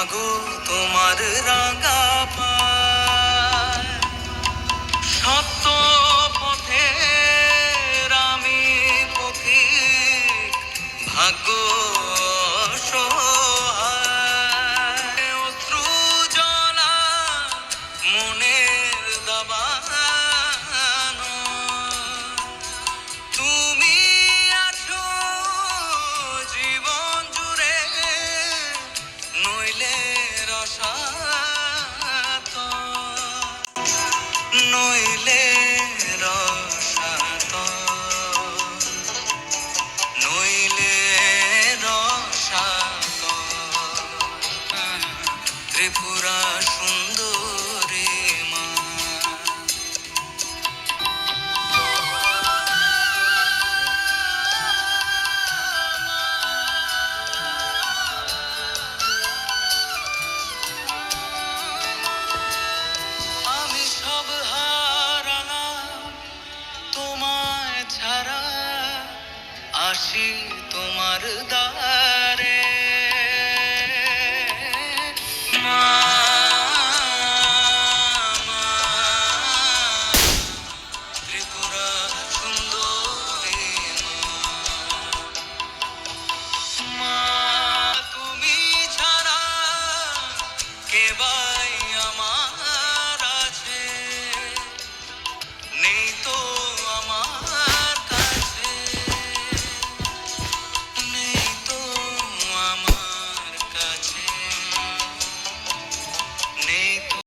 মাগো তোমার রাঙা পায়। সত্য পথে রামে পথে ভাগ্য নইলে রসাত নইলে রসাত ত্রিপুরা সুন্দর হাসি তোমার দা